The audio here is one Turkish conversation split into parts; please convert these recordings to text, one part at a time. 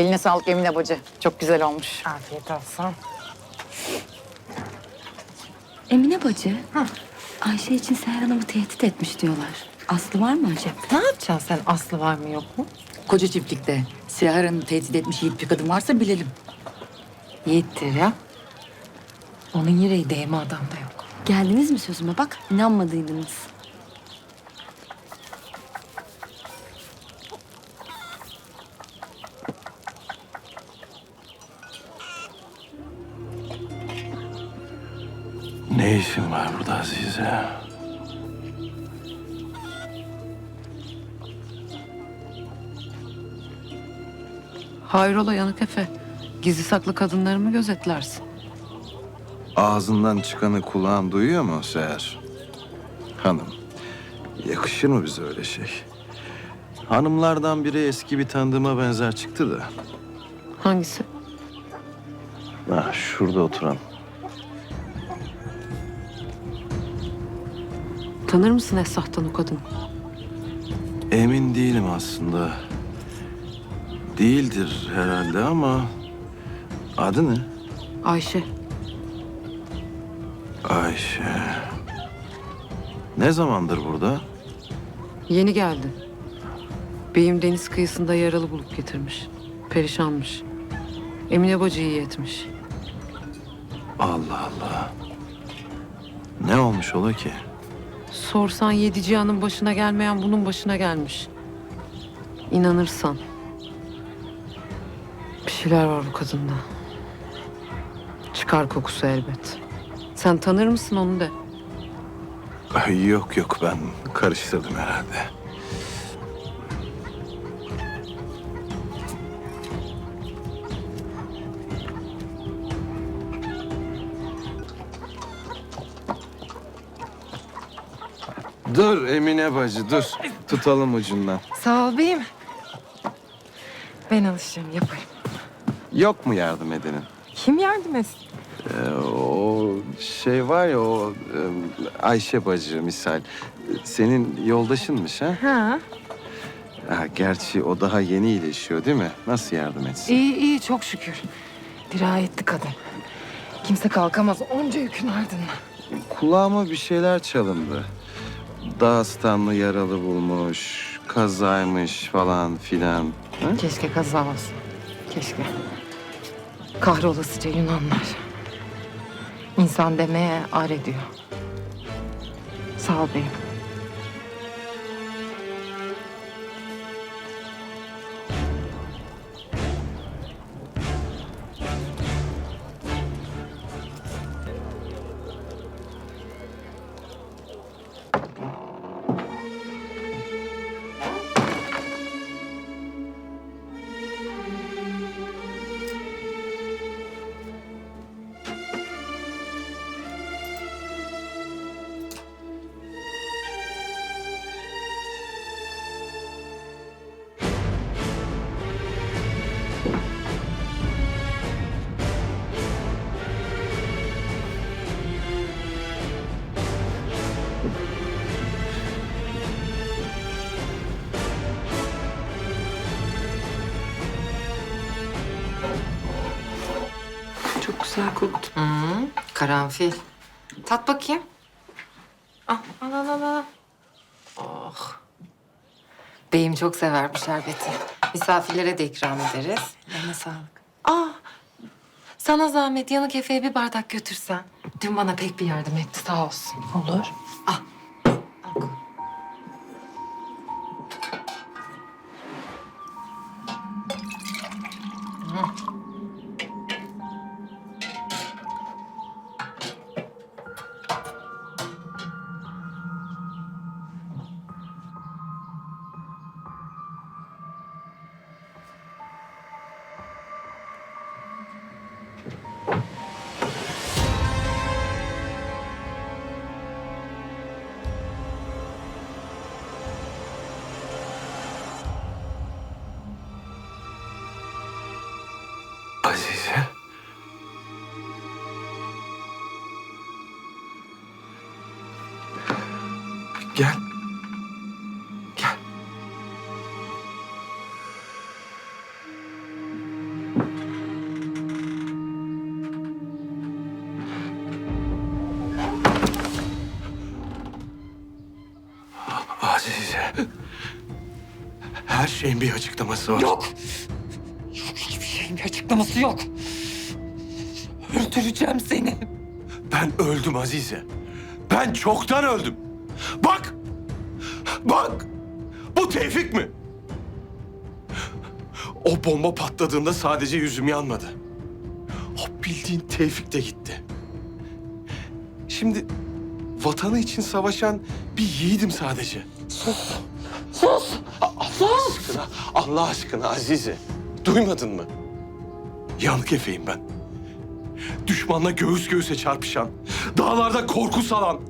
Eline sağlık Emine bacı. Çok güzel olmuş. Afiyet olsun. Emine bacı, Ayşe için Seher Hanım'ı tehdit etmiş diyorlar. Aslı var mı acaba? Ne yapacaksın sen? Aslı var mı yok mu? Koca çiftlikte Seher Hanım'ı tehdit etmiş yiğit bir kadın varsa bilelim. Yiğittir ya. Onun yüreği değme adamda yok. Geldiniz mi sözüme bak, inanmadıydınız. Burada Azize? Hayrola yanık efe. Gizli saklı kadınları mı gözetlersin? Ağzından çıkanı kulağın duyuyor mu Seher? Hanım, yakışır mı bize öyle şey? Hanımlardan biri eski bir tanıdığıma benzer çıktı da. Hangisi? Ha, şurada oturan. Tanır mısın Esrah'tan o kadını? Emin değilim aslında. Değildir herhalde ama... Adı ne? Ayşe. Ayşe. Ne zamandır burada? Yeni geldi. Beyim deniz kıyısında yaralı bulup getirmiş. Perişanmış. Emine bacı iyi etmiş. Allah Allah. Ne olmuş ola ki? Sorsan yedi cihanın başına gelmeyen bunun başına gelmiş. İnanırsan. Bir şeyler var bu kadında. Çıkar kokusu elbet. Sen tanır mısın onu de. Yok yok ben karıştırdım herhalde. Dur Emine bacı dur. Tutalım ucundan. Sağ ol beyim. Ben alışırım yaparım. Yok mu yardım edenin? Kim yardım etsin? Ee, o şey var ya o e, Ayşe bacı misal. Senin yoldaşınmış ha? Ha. ha? Gerçi o daha yeni iyileşiyor değil mi? Nasıl yardım etsin? İyi iyi çok şükür. Dirayetli kadın. Kimse kalkamaz onca yükün ardından. Kulağıma bir şeyler çalındı. Dağıstanlı yaralı bulmuş, kazaymış falan filan. Ha? Keşke kaza olsun. Keşke. Kahrolasıca Yunanlar. İnsan demeye ar ediyor. Sağ ol beyim. Güzel koktu. Hı, karanfil. Tat bakayım. Al, al, al, al, al. Oh. Beyim çok sever bu şerbeti. Misafirlere de ikram ederiz. Eline sağlık. Aa, sana zahmet yanık Efe'ye bir bardak götürsen. Dün bana pek bir yardım etti sağ olsun. Olur. Al. Al Azize. Gel. Gel. Azize. Her şeyin bir açıklaması var. Yok bir açıklaması yok. Öldüreceğim seni. Ben öldüm Azize. Ben çoktan öldüm. Bak! Bak! Bu Tevfik mi? O bomba patladığında sadece yüzüm yanmadı. O bildiğin Tevfik de gitti. Şimdi vatanı için savaşan bir yiğidim sadece. Sus. Sus. Allah aşkına, Allah aşkına Azize. Duymadın mı? Yanık efeyim ben. Düşmanla göğüs göğüse çarpışan, dağlarda korku salan,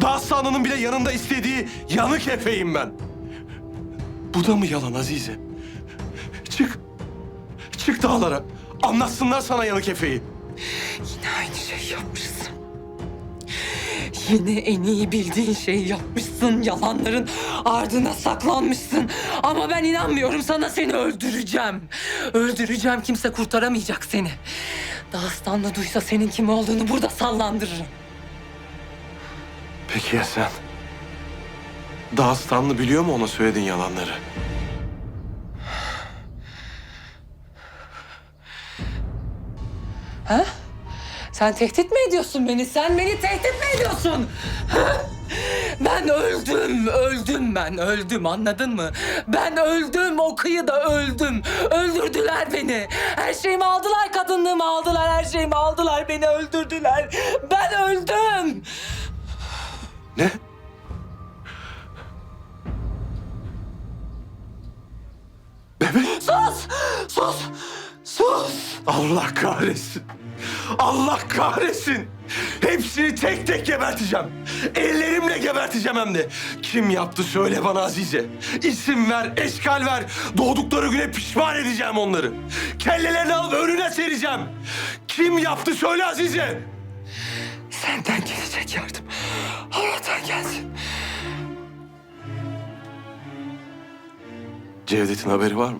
dağ sahanının bile yanında istediği yanık efeyim ben. Bu da mı yalan Azize? Çık, çık dağlara. Anlatsınlar sana yanık efeyi. Yine en iyi bildiğin şeyi yapmışsın. Yalanların ardına saklanmışsın. Ama ben inanmıyorum sana seni öldüreceğim. Öldüreceğim kimse kurtaramayacak seni. Dağıstanlı duysa senin kim olduğunu burada sallandırırım. Peki ya sen? Dağıstanlı biliyor mu ona söylediğin yalanları? Sen tehdit mi ediyorsun beni? Sen beni tehdit mi ediyorsun? Ben öldüm, öldüm ben, öldüm anladın mı? Ben öldüm, o kıyıda öldüm. Öldürdüler beni. Her şeyimi aldılar, kadınlığımı aldılar, her şeyimi aldılar, beni öldürdüler. Ben öldüm. Ne? Bebek. Sus, sus, sus. Allah kahretsin. Allah kahretsin. Hepsini tek tek geberteceğim. Ellerimle geberteceğim hem de. Kim yaptı söyle bana Azize. İsim ver, eşkal ver. Doğdukları güne pişman edeceğim onları. Kellelerini alıp önüne sereceğim. Kim yaptı söyle Azize. Senden gelecek yardım. Allah'tan gelsin. Cevdet'in haberi var mı?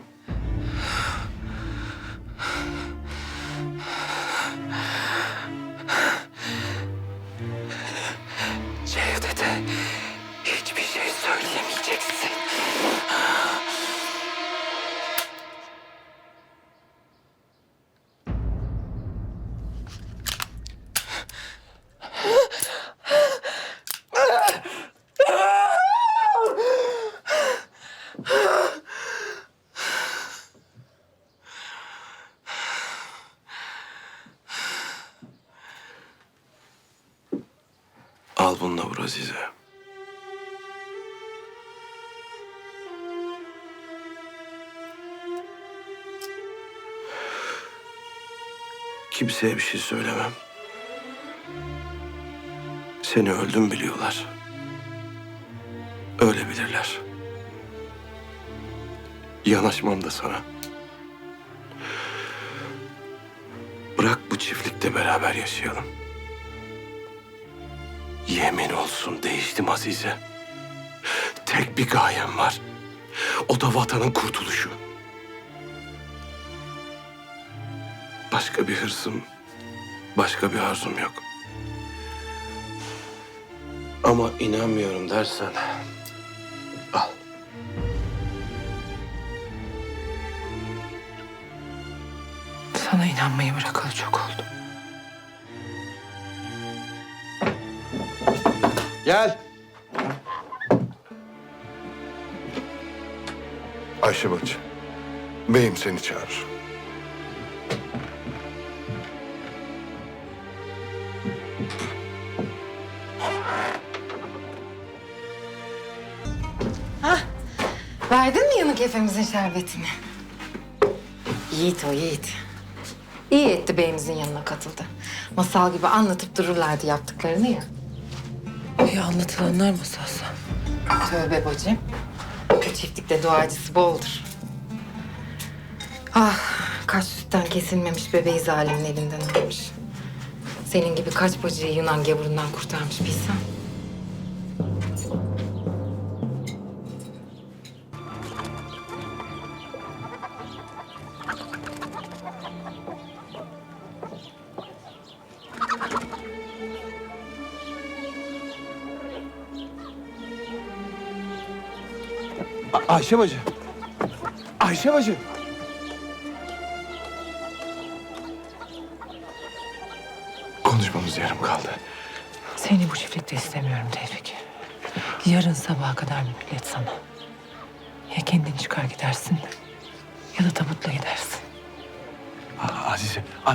Kimseye bir şey söylemem. Seni öldüm biliyorlar. Öyle bilirler. Yanaşmam da sana. Bırak bu çiftlikte beraber yaşayalım. Yemin olsun değiştim Azize. Tek bir gayem var. O da vatanın kurtuluşu. Başka bir hırsım, başka bir arzum yok. Ama inanmıyorum dersen al. Sana inanmayı bırakalı çok oldu. Gel. Ayşe bacı, beyim seni çağırır. Verdin mi yanık efemizin şerbetini? Yiğit o Yiğit. İyi etti beyimizin yanına katıldı. Masal gibi anlatıp dururlardı yaptıklarını ya. İyi anlatılanlar masalsa. Tövbe bacım. Bu çiftlikte duacısı boldur. Ah, kaç sütten kesilmemiş bebeği zalimin elinden almış. Senin gibi kaç bacıyı Yunan gavurundan kurtarmış bilsen. Ayşe bacı. Ayşe bacı. Konuşmamız yarım kaldı. Seni bu çiftlikte istemiyorum Tevfik. Yarın sabaha kadar mühlet sana. Ya kendin çıkar gidersin ya da tabutla gidersin. A- Azize. A-